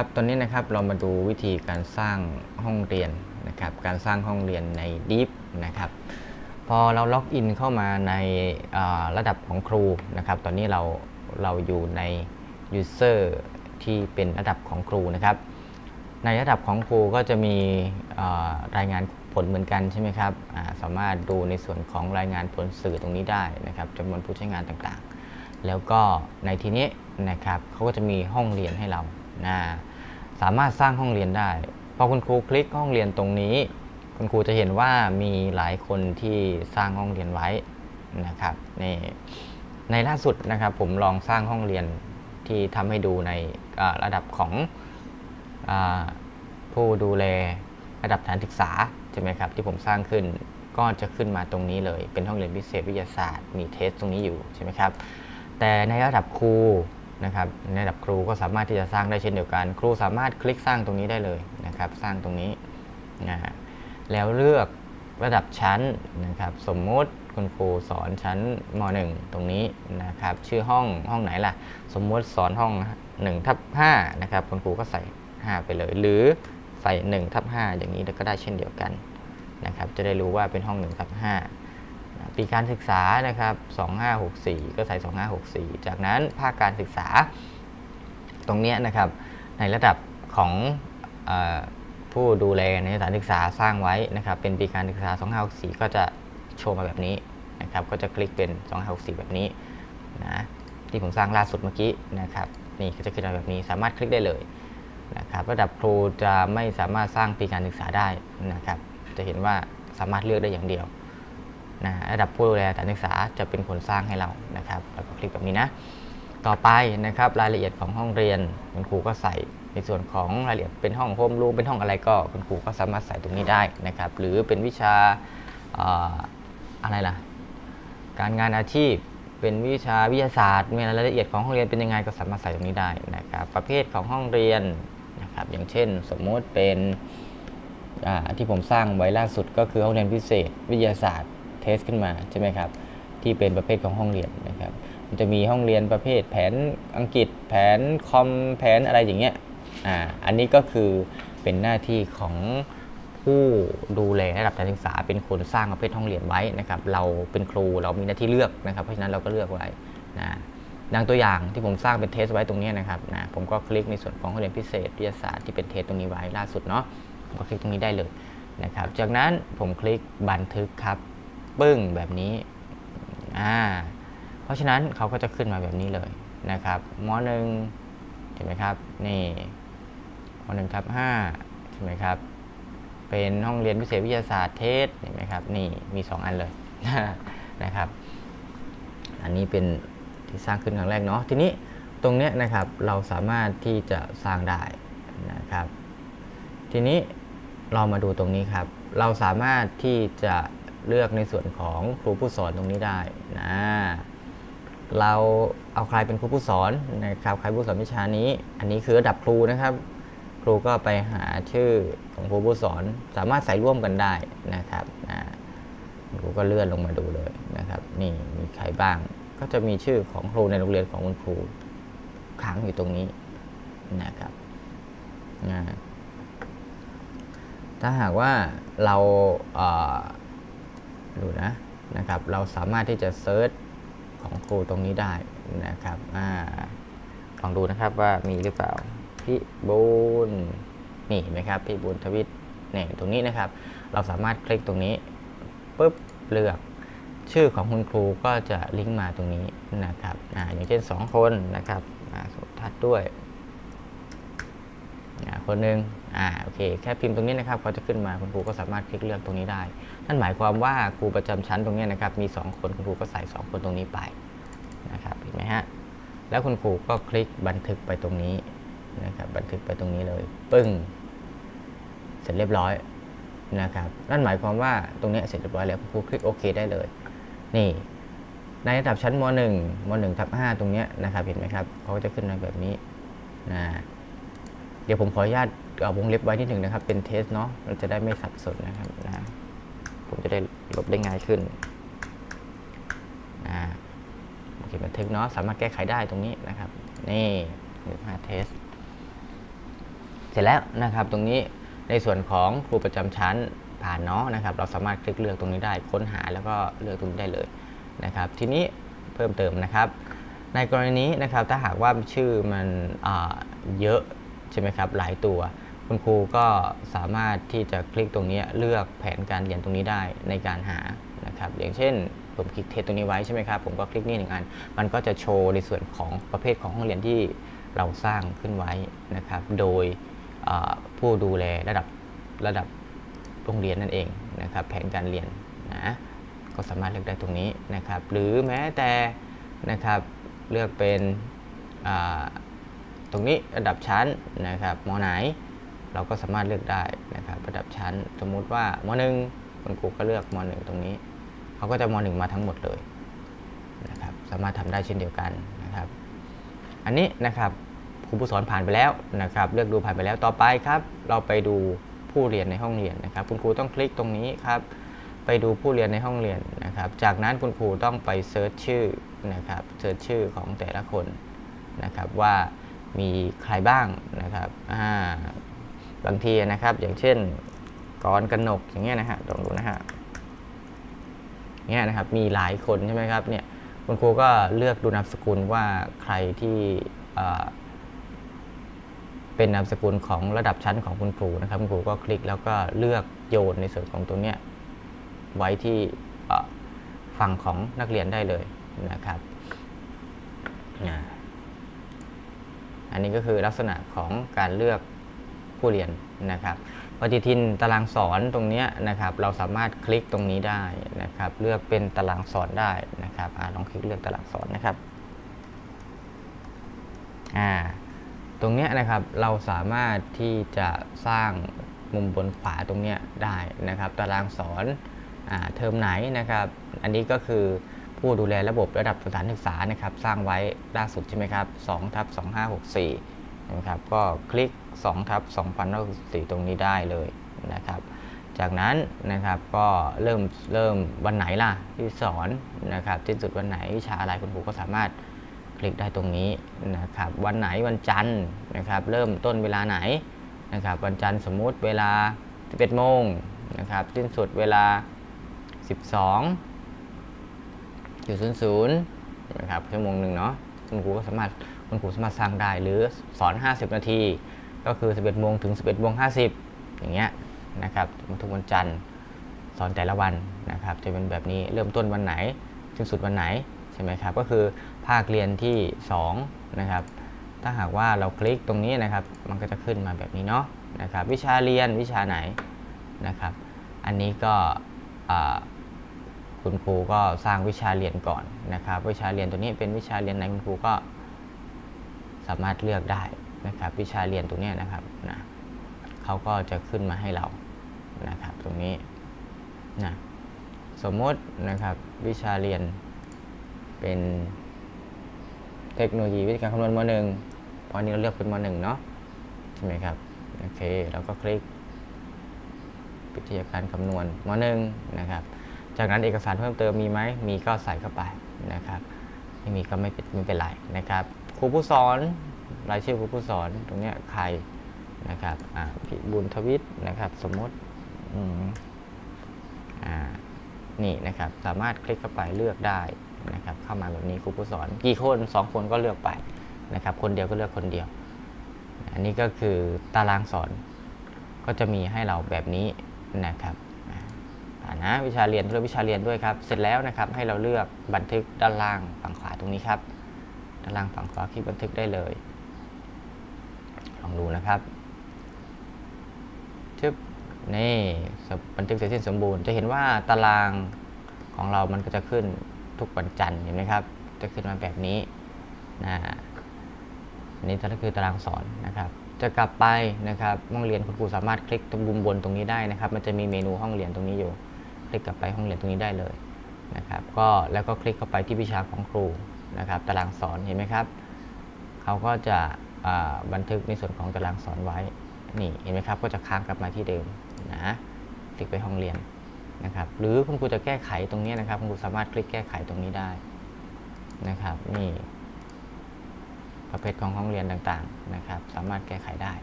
ครับตอนนี้นะครับเรามาดูวิธีการสร้างห้องเรียนนะครับ การสร้างห้องเรียนใน Deep นะครับ พอเราล็อกอินเข้ามาในระดับของครูนะครับ ตอนนี้เราเราอยู่ใน User ที่เป็นระดับของครูนะครับ ในระดับของครูก็จะมีรายงานผลเหมือนกันใช่ไหมครับาสามารถดูในส่วนของรายงานผลสื่อตรงนี้ได้นะครับจำนวนผู้ใช้งานต่างๆ แล้วก็ในทีนี้นะครับเขาก็จะมีห้องเรียนให้เรา นะสามารถสร้างห้องเรียนได้ พอคุณครูคลิกห้องเรียนตรงนี้ คุณครูจะเห็นว่ามีหลายคนที่สร้างห้องเรียนไว้นะครับนี่ในล่าสุดนะครับผมลองสร้างห้องเรียนที่ทำให้ดูในระดับของอผู้ดูแลระดับฐานศึกษาใช่ไหมครับที่ผมสร้างขึ้นก็จะขึ้นมาตรงนี้เลย เป็นห้องเรียนพิเศษวิทยาศาสตร์ มีเทสตรงนี้อยู่ใช่ไหมครับแต่ในระดับครู นะครับในระดับครูก็สามารถที่จะสร้างได้เช่นเดียวกัน ครูสามารถคลิกสร้างตรงนี้ได้เลยนะครับ สร้างตรงนี้นะฮะแล้วเลือกระดับชั้นนะครับ สมมุติคุณครูสอนชั้นม .1 ตรงนี้นะครับ ชื่อห้องห้องไหนล่ะ สมมุติสอนห้อง1ทับ5นะครับ คุณครูก็ใส่ 5 ไปเลย หรือใส่1ทับ5อย่างนี้ก็ได้เช่นเดียวกันนะครับ จะได้รู้ว่าเป็นห้อง1ทับ5 ปีการศึกษานะครับ2564 ก็ใส่ 2564 จากนั้นภาคการศึกษาตรงนี้นะครับในระดับของอผู้ดูแลในสถานศึกษาสร้างไว้นะครับเป็นปีการศึกษา 2564 ก็จะโชว์มาแบบนี้นะครับก็จะคลิกเป็น 2564 แบบนี้นะที่ผมสร้างล่าสุดเมื่อกี้นะครับนี่ก็จะขึ้นมาแบบนี้สามารถคลิกได้เลยนะครับระดับครูจะไม่สามารถสร้างปีการศึกษาได้นะครับจะเห็นว่าสามารถเลือกได้อย่างเดียว นะระดับผู้ดูแลสถานศึกษาจะเป็นคนสร้างให้เรานะครับแล้วก็คลิกแบบนี้นะ ต่อไปนะครับรายละเอียดของห้องเรียนคุณครูก็ใส่ในส่วนของรายละเอียดเป็นห้องโฮมรูมเป็นห้องอะไรก็คุณครูก็สามารถใส่ตรงนี้ได้นะครับ หรือเป็นวิชาอะไรล่ะ การงานอาชีพเป็นวิชาวิทยาศาสตร์มีรายละเอียดของห้องเรียนเป็นยังไงก็สามารถใส่ตรงนี้ได้นะครับ ประเภทของห้องเรียนนะครับ อย่างเช่น สมมติเป็นที่ผมสร้างไว้ล่าสุดก็คือห้องเรียนพิเศษ วิทยาศาสตร์ เทสขึ้นมาใช่ไหมครับที่เป็นประเภทของห้องเรียนนะครับมันจะมีห้องเรียนประเภทแผนอังกฤษ แผนคอมแผนอะไรอย่างเงี้ยอ่าอันนี้ก็คือเป็นหน้าที่ของผู้ดูแลระดับการศึกษาเป็นคนสร้างประเภทห้องเรียนไว้นะครับ เราเป็นครูเรามีหน้าที่เลือกนะครับ เพราะฉะนั้นเราก็เลือกไว้นะดังตัวอย่างที่ผมสร้างเป็นเทสไว้ตรงนี้นะครับนะผมก็คลิกในส่วนของห้องเรียนพิเศษวิทยาศาสตร์ที่เป็นเทสตรงนี้ไว้ล่าสุดเนาะผมก็คลิกตรงนี้ได้เลยนะครับ จากนั้นผมคลิกบันทึกครับ ปึ้งแบบนี้อ่าเพราะฉะนั้นเขาก็จะขึ้นมาแบบนี้เลยนะครับมอหนึ่งเห็นไหมครับนี่มหนึ่งทับห้าใช่ไหมครับ เป็นห้องเรียนพิเศษวิทยาศาสตร์เทสเห็นไหมครับนี่มี 2 อันเลยนะครับ อันนี้เป็นที่สร้างขึ้นครั้งแรกเนาะทีนี้ตรงเนี้ยนะครับเราสามารถที่จะสร้างได้นะครับ ทีนี้เรามาดูตรงนี้ครับ เราสามารถที่จะ เลือกในส่วนของครูผู้สอนตรงนี้ได้นะเราเอาใครเป็นครูผู้สอนนะครับใครผู้สอนวิชานี้ อันนี้คือระดับครูนะครับ ครูก็ไปหาชื่อของครูผู้สอนสามารถใส่ร่วมกันได้นะครับนะครูก็เลื่อนลงมาดูเลยนะครับ นี่มีใครบ้าง ก็จะมีชื่อของครูในโรงเรียนของคุณครูค้างอยู่ตรงนี้นะครับนะถ้าหากว่าเราเอ่อ ดูนะนะครับ เราสามารถที่จะเซิร์ชของครูตรงนี้ได้นะครับอ่าลองดูนะครับว่ามีหรือเปล่าพี่บูนนี่ไหมครับพี่บูนทวิตเนี่ยตรงนี้นะครับ เราสามารถคลิกตรงนี้ปุ๊บเลือกชื่อของคุณครูก็จะลิงก์มาตรงนี้นะครับออย่างเช่น 2 คนนะครับสมทัดด้วย คนหนึ่งอ่าโอเคแค่พิมพ์ตรงนี้นะครับเขาจะขึ้นมาคุณครูก็สามารถคลิกเลือกตรงนี้ได้ นั่นหมายความว่าครูประจำชั้นตรงนี้นะครับมี 2 คนคุณครูก็ใส่ 2 คนตรงนี้ไปนะครับเห็นไหมฮะแล้วคุณครูก็คลิกบันทึกไปตรงนี้นะครับบันทึกไปตรงนี้เลย ปึ้ง เสร็จเรียบร้อยนะครับนั่นหมายความว่าตรงนี้เสร็จเรียบร้อยแล้วคุณครูคลิกโอเคได้เลย นี่ในระดับชั้นม .1 ม .1 ทับ5ตรงนี้นะครับเห็นไหมครับเขาก็จะขึ้นมาแบบนี้นะ เดี๋ยวผมขออนุญาตเอาวงเล็บไว้นิดหนึ่งนะครับ เป็นเทสเนาะเราจะได้ไม่สับสนนะครับนะผมจะได้ลบได้ง่ายขึ้นนะโอเคบันทึกเนาะสามารถแก้ไขได้ตรงนี้นะครับ นี่หนึ่งห้าเทสเสร็จแล้วนะครับตรงนี้ในส่วนของครูประจำชั้นผ่านเนาะนะครับ เราสามารถคลิกเลือกตรงนี้ได้ค้นหาแล้วก็เลือกตรงนี้ได้เลยนะครับ ทีนี้เพิ่มเติมนะครับ ในกรณีนี้นะครับถ้าหากว่าชื่อมันเยอะ ใช่ไหมครับหลายตัว คุณครูก็สามารถที่จะคลิกตรงนี้เลือกแผนการเรียนตรงนี้ได้ในการหานะครับอย่างเช่นผมคลิกเทสตรงนี้ไว้ใช่ไหมครับผมก็คลิกนี่หนึ่งอัน มันก็จะโชว์ในส่วนของประเภทของห้องเรียนที่เราสร้างขึ้นไว้นะครับ โดยผู้ดูแลระดับระดับโรงเรียนนั่นเองนะครับแผนการเรียนนะก็สามารถเลือกได้ตรงนี้นะครับ หรือแม้แต่นะครับเลือกเป็น ตรงนี้ระดับชั้นนะครับมไหน เราก็สามารถเลือกได้นะครับระดับชั้น สมมุติว่ามหนึ่งคุณครูก็เลือกมหนึ่งตรงนี้เขาก็จะมหนึ่งมาทั้งหมดเลยนะครับสามารถทำได้เช่นเดียวกันนะครับ อันนี้นะครับครูผู้สอนผ่านไปแล้วนะครับ เลือกดูผ่านไปแล้วต่อไปครับ เราไปดูผู้เรียนในห้องเรียนนะครับ คุณครูต้องคลิกตรงนี้ครับ ไปดูผู้เรียนในห้องเรียนนะครับ จากนั้นคุณครูต้องไปเซิร์ชชื่อนะครับเซิร์ชชื่อของแต่ละคนนะครับว่า มีใครบ้างนะครับบางทีนะครับอย่างเช่นกรกนกอย่างเงี้ยนะฮะลองดูนะฮะเนี่ยนะครับมีหลายคนใช่ไหมครับเนี่ยคุณครูก็เลือกดูนามสกุลว่าใครที่เป็นนามสกุลของระดับชั้นของคุณครูนะครับคุณครูก็คลิกแล้วก็เลือกโยนในส่วนของตรงเนี้ยไว้ที่ฝั่งของนักเรียนได้เลยนะครับ อันนี้ก็คือลักษณะของการเลือกผู้เรียนนะครับปฏิทินตารางสอนตรงนี้นะครับ เราสามารถคลิกตรงนี้ได้นะครับ เลือกเป็นตารางสอนได้นะครับอลองคลิกเลือกตารางสอนนะครับอ่าตรงนี้นะครับเราสามารถที่จะสร้างมุมบนขวาตรงนี้ได้นะครับ ตารางสอนอเทอมไหนนะครับ อันนี้ก็คือ ผู้ดูแลระบบระดับสถานศึกษานะครับสร้างไว้ล่าสุดใช่ไหมครับ2ทับ2564นะครับก็คลิก2ทับ2064ตรงนี้ได้เลยนะครับ จากนั้นนะครับก็เริ่มเริ่มวันไหนล่ะที่สอนนะครับสิ้นสุดวันไหนวิชาอะไรคุณครูก็สามารถคลิกได้ตรงนี้นะครับวันไหนวันจันทร์นะครับเริ่มต้นเวลาไหนนะครับวันจันทร์สมมุติเวลา11โมงนะครับสิ้นสุดเวลา 12 อยู่00นะครับชั่วโมงหนึ่งเนาะคุณครูก็สามารถคุณครูสามารถสร้างได้หรือสอน 50 นาที ก็คือ 11โมงถึง 11โมง50 อย่างเงี้ยนะครับทุกวันจันทร์สอนแต่ละวันนะครับจะเป็นแบบนี้เริ่มต้นวันไหนสิ้นสุดวันไหนใช่ไหมครับก็คือภาคเรียนที่2นะครับถ้าหากว่าเราคลิกตรงนี้นะครับมันก็จะขึ้นมาแบบนี้เนาะนะครับวิชาเรียนวิชาไหนนะครับอันนี้ก็อ่า คุณครูก็สร้างวิชาเรียนก่อนนะครับ วิชาเรียนตัวนี้เป็นวิชาเรียนไหนคุณครูก็สามารถเลือกได้นะครับ วิชาเรียนตรงนี้นะครับนะเขาก็จะขึ้นมาให้เรานะครับ ตรงนี้นะสมมตินะครับวิชาเรียนเป็นเทคโนโลยีวิธีการคำนวณมหนึ่งเพราะอันนี้เราเลือกเป็นมหนึ่งเนาะใช่ไหมครับโอเคเราก็คลิกวิธีการคำนวณมหนึ่งนะครับ จากนั้นเอกสารเพิ่มเติมมีไหมมีก็ใส่เข้าไปนะครับไม่มีก็ไม่เป็นไม่เป็นไรนะครับครูผู้สอนรายชื่อครูผู้สอนตรงนี้ใครนะครับอ่าพิบุญทวิทย์นะครับ สมมติอืมอ่านี่นะครับสามารถคลิกเข้าไปเลือกได้นะครับเข้ามาแบบนี้ครูผู้สอนกี่คนสองคนก็เลือกไปนะครับคนเดียวก็เลือกคนเดียว อันนี้ก็คือตารางสอนก็จะมีให้เราแบบนี้นะครับ อ่าวิชาเรียนเลือกวิชาเรียนด้วยครับ เสร็จแล้วนะครับให้เราเลือกบันทึกด้านล่างฝั่งขวาตรงนี้ครับ ด้านล่างฝั่งขวาคลิกบันทึกได้เลย ลองดูนะครับชึบนี่บันทึกเสร็จสิ้นสมบูรณ์ จะเห็นว่าตารางของเรามันก็จะขึ้นทุกวันจันทร์เห็นไหมครับ จะขึ้นมาแบบนี้นะอันนี้ก็คือตารางสอนนะครับ จะกลับไปนะครับห้องเรียนคุณครูสามารถคลิกตรงมุมบนตรงนี้ได้นะครับ มันจะมีเมนูห้องเรียนตรงนี้อยู่ ลิกกลับไปห้องเรียนตรงนี้ได้เลยนะครับก็แล้วก็คลิกเข้าไปที่วิชาของครูนะครับตารางสอนเห็นไหมครับเขาก็จะบันทึกในส่วนของตารางสอนไว้นี่เห็นไหมครับก็จะค้างกลับมาที่เดิมนะคลิกไปห้องเรียนนะครับหรือคุณครูจะแก้ไขตรงนี้นะครับคุณครูสามารถคลิกแก้ไขตรงนี้ได้นะครับนี่ประเภทของห้องเรียนต่างๆนะครับ สามารถแก้ไขได้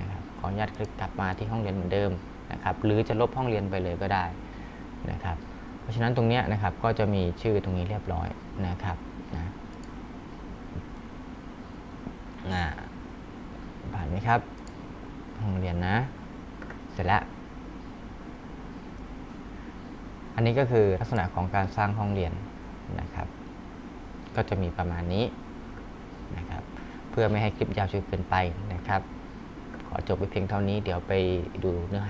นะครับขออนุญาตคลิกกลับมาที่ห้องเรียนเหมือนเดิมนะครับหรือจะลบห้องเรียนไปเลยก็ได้ นะครับ เพราะฉะนั้นตรงนี้นะครับก็จะมีชื่อตรงนี้เรียบร้อยนะครับนะผ่านไหมครับห้องเรียนนะ เสร็จแล้วอันนี้ก็คือลักษณะของการสร้างห้องเรียนนะครับ ก็จะมีประมาณนี้นะครับ เพื่อไม่ให้คลิปยาวจนเกินไปนะครับ ขอจบไปเพียงเท่านี้เดี๋ยวไปดูเนื้อหา